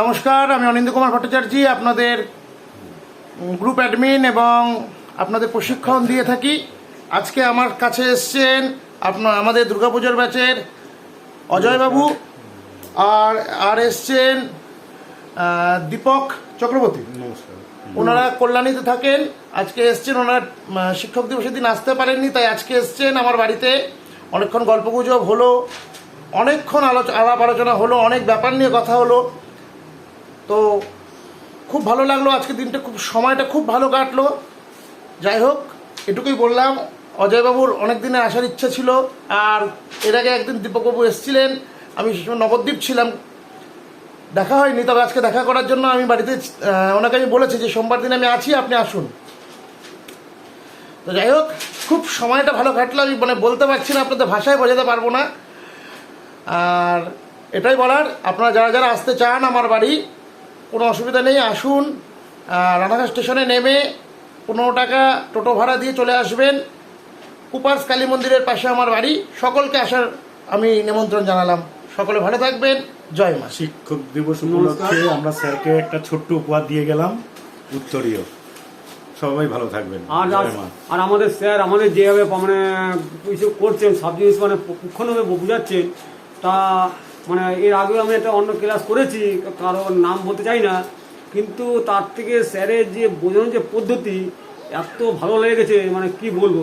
নমস্কার আমি অনিন্দ কুমার ভট্টাচার্য আপনাদের গ্রুপ অ্যাডমিন এবং আপনাদের প্রশিক্ষণ দিয়ে থাকি। আজকে আমার কাছে এসছেন আপনার আমাদের দুর্গাপুজোর ব্যাচের অজয়বাবু আর আর এসছেন দীপক চক্রবর্তী। নমস্কার। ওনারা কল্যাণীতে থাকেন। আজকে এসছেন ওনারা শিক্ষক দিবসের দিন আসতে পারেননি তাই আজকে এসছেন আমার বাড়িতে। অনেকক্ষণ গল্পগুজব হলো অনেকক্ষণ আলাপ আলোচনা হলো, অনেক ব্যাপার নিয়ে কথা হলো। তো খুব ভালো লাগল, আজকে দিনটা খুব, সময়টা খুব ভালো কাটলো। যাই হোক, এটুকুই বললাম, অজয়বাবুর অনেক দিনের আসার ইচ্ছা ছিল, আর এর আগে একদিন দীপকবাবু এসেছিলেন, আমি সে সময় নবদ্বীপ ছিলাম। দেখা হয়নি, তবে আজকে দেখা করার জন্য আমি বাড়িতে ওনাকে আমি বলেছি যে সোমবার দিন আমি আছি, আপনি আসুন। তো যাই হোক, খুব সময়টা ভালো কাটলো, আমি মানে বলতে পারছি না, আপনাদের ভাষায় বোঝাতে পারব না। আর এটাই বলার আপনারা যারা যারা আসতে চান আমার বাড়ি কোনো অসুবিধা নেই আসুন। রানাঘাট স্টেশনে নেমে পনেরো টাকা টোটো ভাড়া দিয়ে চলে আসবেন। কুপার্স কালী মন্দিরের পাশে আমার বাড়ি। সকলকে আসার আমি নিমন্ত্রণ জানালাম। সকলে ভালো থাকবেন। জয় মা। শিক্ষক দিবস উপলক্ষে আমরা স্যারকে একটা ছোট্ট উপহার দিয়ে গেলাম উত্তরীয়। সবাই ভালো থাকবেন। আর আর আমাদের স্যার আমাদের যেভাবে মানে কিছু করছেন সব জিনিস মানে পুঙ্খানুভাবে বুঝাচ্ছেন তা মানে এর আগেও আমি একটা অন্য ক্লাস করেছি কারোর নাম বলতে চাই না, কিন্তু তার থেকে স্যারের যে বোঝানোর যে পদ্ধতি, এত ভালো লেগেছে মানে কি বলব।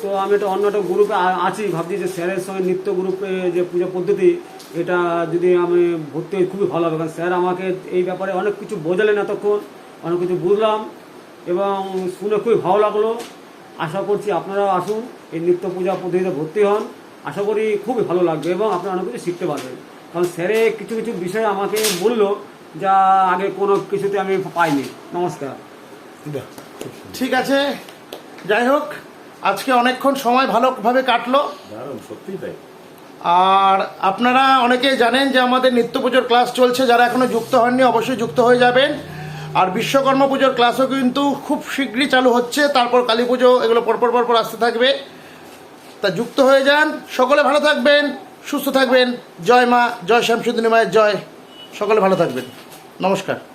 তো আমি একটা অন্য একটা গ্রুপে আছি, ভাবছি যে স্যারের সঙ্গে নৃত্য গ্রুপে যে পূজা পদ্ধতি, এটা যদি আমি ভর্তি হই, খুবই ভালো হবে, কারণ স্যার আমাকে এই ব্যাপারে অনেক কিছু বোঝালেন এতক্ষণ, অনেক কিছু বুঝলাম, এবং শুনে খুবই ভালো লাগল। আশা করছি আপনারাও আসুন, এই নিত্য পূজা পদ্ধতিতে ভর্তি হন। আশা করি খুবই ভালো লাগবে এবং আপনারা অনেক কিছু শিখতে পারবেন। কারণ স্যারে কিছু কিছু বিষয় আমাকে বলল যা আগে কোনো কিছুতে আমি পাইনি। নমস্কার। ঠিক আছে যাই হোক আজকে অনেকক্ষণ সময় ভালোভাবে কাটলো। দারুণ সত্যি তাই। আর আপনারা অনেকেই জানেন যে আমাদের নিত্য পুজোর ক্লাস চলছে যারা এখনও যুক্ত হননি অবশ্যই যুক্ত হয়ে যাবেন। আর বিশ্বকর্মা পুজোর ক্লাসও কিন্তু খুব শীঘ্রই চালু হচ্ছে তারপর কালী পুজো এগুলো পরপর পরপর আসতে থাকবে। তা যুক্ত হয়ে যান। সকলে ভালো থাকবেন, সুস্থ থাকবেন। জয় মা, জয় শ্যামসুদ্দিনী মায়ের জয়। সকলে ভালো থাকবেন। নমস্কার।